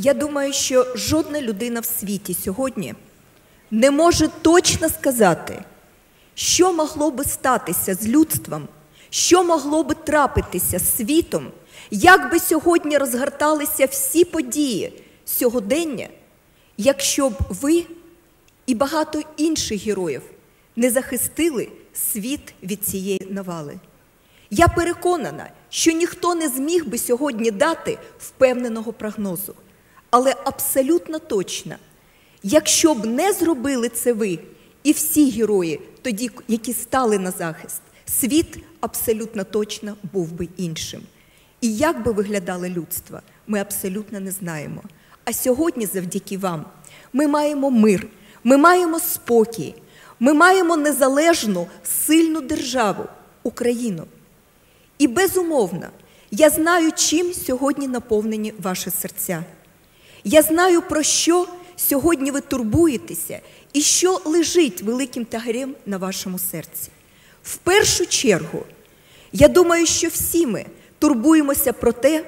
Я думаю, що жодна людина в світі сьогодні не може точно сказати, що могло би статися з людством, що могло би трапитися з світом, як би сьогодні розгорталися всі події сьогодення, якщо б ви і багато інших героїв не захистили світ від цієї навали. Я переконана, що ніхто не зміг би сьогодні дати впевненого прогнозу. Але абсолютно точно, якщо б не зробили це ви і всі герої, тоді, які стали на захист, світ абсолютно точно був би іншим. І як би виглядало людство, ми абсолютно не знаємо. А сьогодні, завдяки вам, ми маємо мир, ми маємо спокій, ми маємо незалежну, сильну державу, Україну. І безумовно, я знаю, чим сьогодні наповнені ваші серця. Я знаю, про що сьогодні ви турбуєтеся і що лежить великим тягарем на вашому серці. В першу чергу, я думаю, що всі ми турбуємося про те,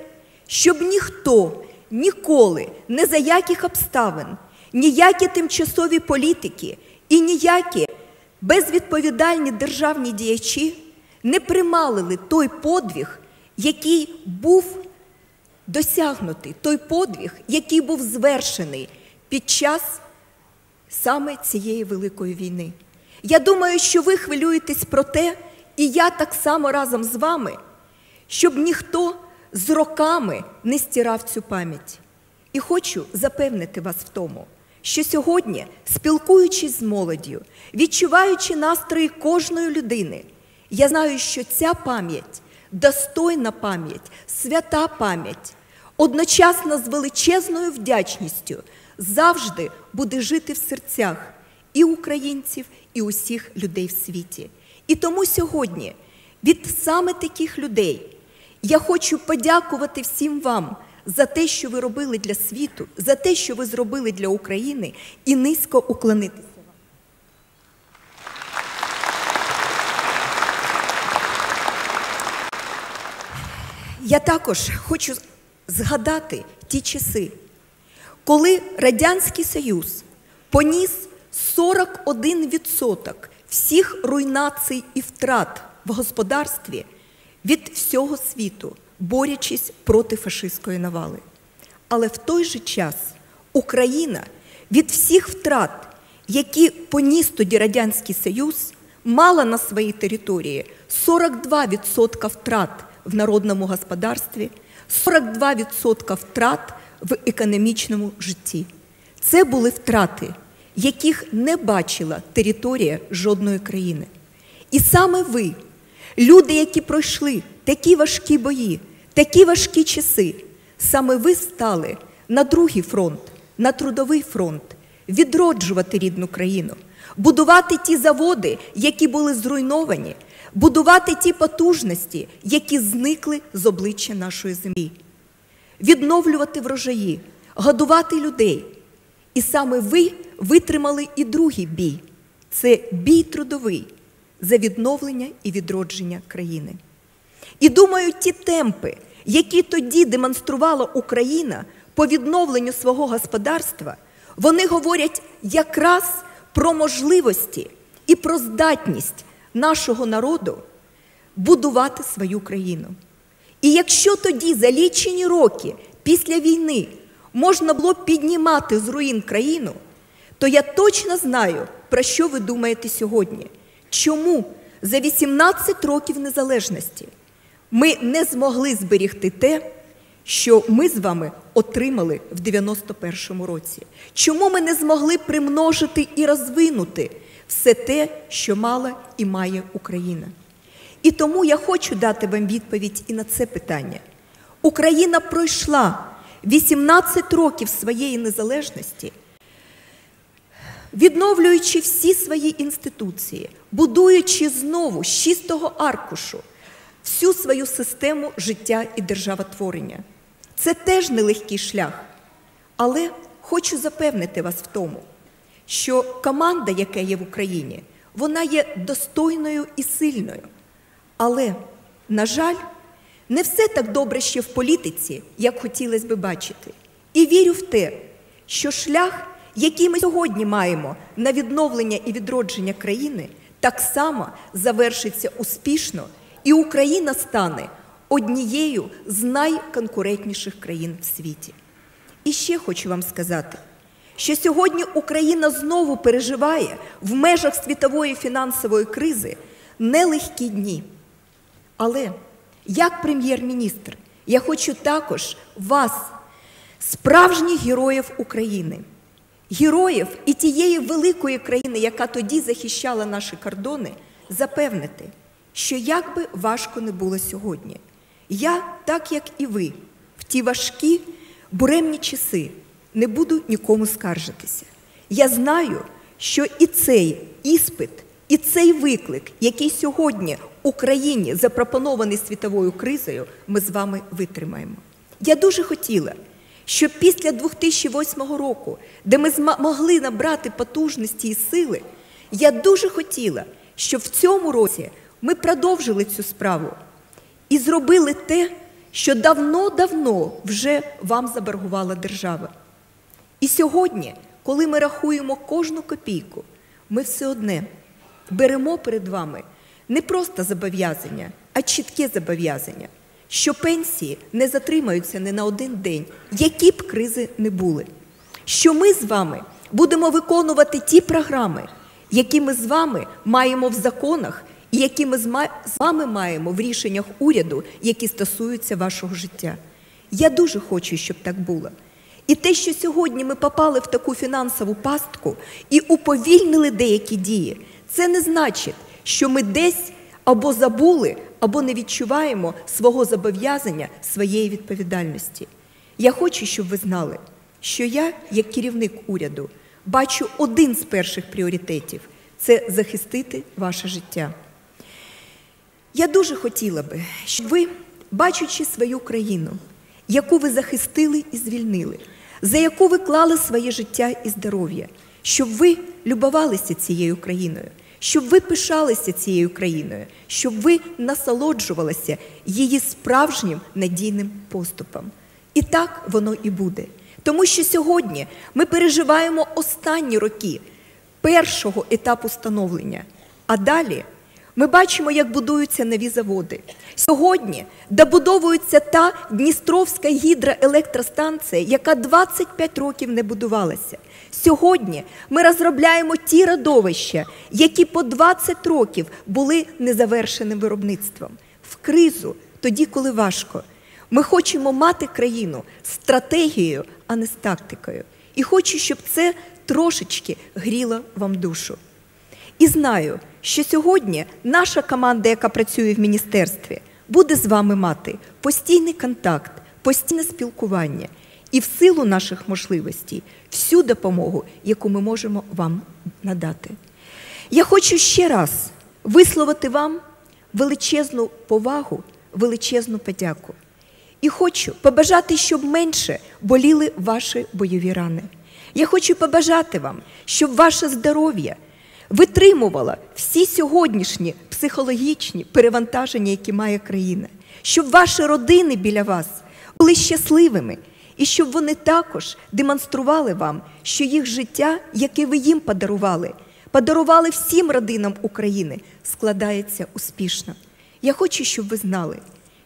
щоб ніхто ніколи, не за яких обставин, ніякі тимчасові політики і ніякі безвідповідальні державні діячі не прималили той подвиг, який був досягнутий, той подвиг, який був звершений під час саме цієї великої війни. Я думаю, що ви хвилюєтесь про те, і я так само разом з вами, щоб ніхто з роками не стирав цю пам'ять. І хочу запевнити вас в тому, що сьогодні, спілкуючись з молоддю, відчуваючи настрої кожної людини, я знаю, що ця пам'ять, достойна пам'ять, свята пам'ять, одночасно з величезною вдячністю завжди буде жити в серцях і українців, і усіх людей в світі. І тому сьогодні від саме таких людей я хочу подякувати всім вам за те, що ви робили для світу, за те, що ви зробили для України, і низько уклонитися. Я також хочу згадати ті часи, коли Радянський Союз поніс 41% всіх руйнацій і втрат в господарстві від всього світу, борючись проти фашистської навали. Але в той же час Україна від всіх втрат, які поніс тоді Радянський Союз, мала на своїй території 42% втрат в народному господарстві, 42% втрат в економічному житті. Це були втрати, яких не бачила територія жодної країни. І саме ви, люди, які пройшли такі важкі бої, такі важкі часи, саме ви стали на другий фронт, на трудовий фронт, відроджувати рідну країну, будувати ті заводи, які були зруйновані, будувати ті потужності, які зникли з обличчя нашої землі, відновлювати врожаї, годувати людей. І саме ви витримали і другий бій це бій трудовий за відновлення і відродження країни. І думаю, ті темпи, які тоді демонструвала Україна по відновленню свого господарства, вони говорять якраз про можливості і про здатність нашого народу будувати свою країну. І якщо тоді за лічені роки після війни можна було піднімати з руїн країну, то я точно знаю, про що ви думаєте сьогодні. Чому за 18 років незалежності ми не змогли зберігти те, що ми з вами отримали в 91-му році? Чому ми не змогли примножити і розвинути все те, що мала і має Україна? І тому я хочу дати вам відповідь і на це питання. Україна пройшла 18 років своєї незалежності, відновлюючи всі свої інституції, будуючи знову з чистого аркушу всю свою систему життя і державотворення. Це теж нелегкий шлях. Але хочу запевнити вас в тому, що команда, яка є в Україні, вона є достойною і сильною. Але, на жаль, не все так добре ще в політиці, як хотілося би бачити. І вірю в те, що шлях, який ми сьогодні маємо на відновлення і відродження країни, так само завершиться успішно, і Україна стане однією з найконкурентніших країн в світі. І ще хочу вам сказати, що сьогодні Україна знову переживає в межах світової фінансової кризи нелегкі дні. Але як прем'єр-міністр, я хочу також вас, справжніх героїв України, героїв і тієї великої країни, яка тоді захищала наші кордони, запевнити, що як би важко не було сьогодні, я, так як і ви, в ті важкі буремні часи не буду нікому скаржитися. Я знаю, що і цей іспит, і цей виклик, який сьогодні Україні запропонований світовою кризою, ми з вами витримаємо. Я дуже хотіла, щоб після 2008 року, де ми змогли набрати потужності і сили, я дуже хотіла, щоб в цьому році ми продовжили цю справу і зробили те, що давно-давно вже вам заборгувала держава. І сьогодні, коли ми рахуємо кожну копійку, ми все одне беремо перед вами не просто зобов'язання, а чітке зобов'язання, що пенсії не затримаються не на один день, які б кризи не були. Що ми з вами будемо виконувати ті програми, які ми з вами маємо в законах, і які ми з вами маємо в рішеннях уряду, які стосуються вашого життя. Я дуже хочу, щоб так було. І те, що сьогодні ми попали в таку фінансову пастку і уповільнили деякі дії, це не значить, що ми десь або забули, або не відчуваємо свого зобов'язання, своєї відповідальності. Я хочу, щоб ви знали, що я, як керівник уряду, бачу один з перших пріоритетів це захистити ваше життя. Я дуже хотіла би, щоб ви, бачучи свою країну, яку ви захистили і звільнили, за яку ви клали своє життя і здоров'я, щоб ви любувалися цією країною, щоб ви пишалися цією країною, щоб ви насолоджувалися її справжнім надійним поступом. І так воно і буде. Тому що сьогодні ми переживаємо останні роки першого етапу становлення, а далі. Ми бачимо, як будуються нові заводи. Сьогодні добудовується та Дністровська гідроелектростанція, яка 25 років не будувалася. Сьогодні ми розробляємо ті родовища, які по 20 років були незавершеним виробництвом. В кризу, тоді, коли важко, ми хочемо мати країну стратегією, а не з тактикою. І хочу, щоб це трошечки гріло вам душу. І знаю, що сьогодні наша команда, яка працює в міністерстві, буде з вами мати постійний контакт, постійне спілкування і в силу наших можливостей всю допомогу, яку ми можемо вам надати. Я хочу ще раз висловити вам величезну повагу, величезну подяку. І хочу побажати, щоб менше боліли ваші бойові рани. Я хочу побажати вам, щоб ваше здоров'я витримувала всі сьогоднішні психологічні перевантаження, які має країна, щоб ваші родини біля вас були щасливими, і щоб вони також демонстрували вам, що їх життя, яке ви їм подарували, подарували всім родинам України, складається успішно. Я хочу, щоб ви знали,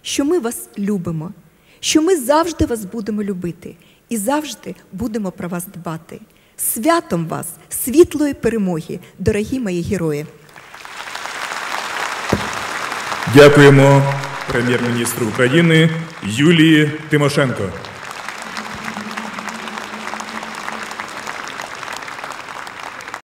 що ми вас любимо, що ми завжди вас будемо любити і завжди будемо про вас дбати. Святом вас, світлої перемоги, дорогі мої герої. Дякуємо прем'єр-міністру України Юлії Тимошенко.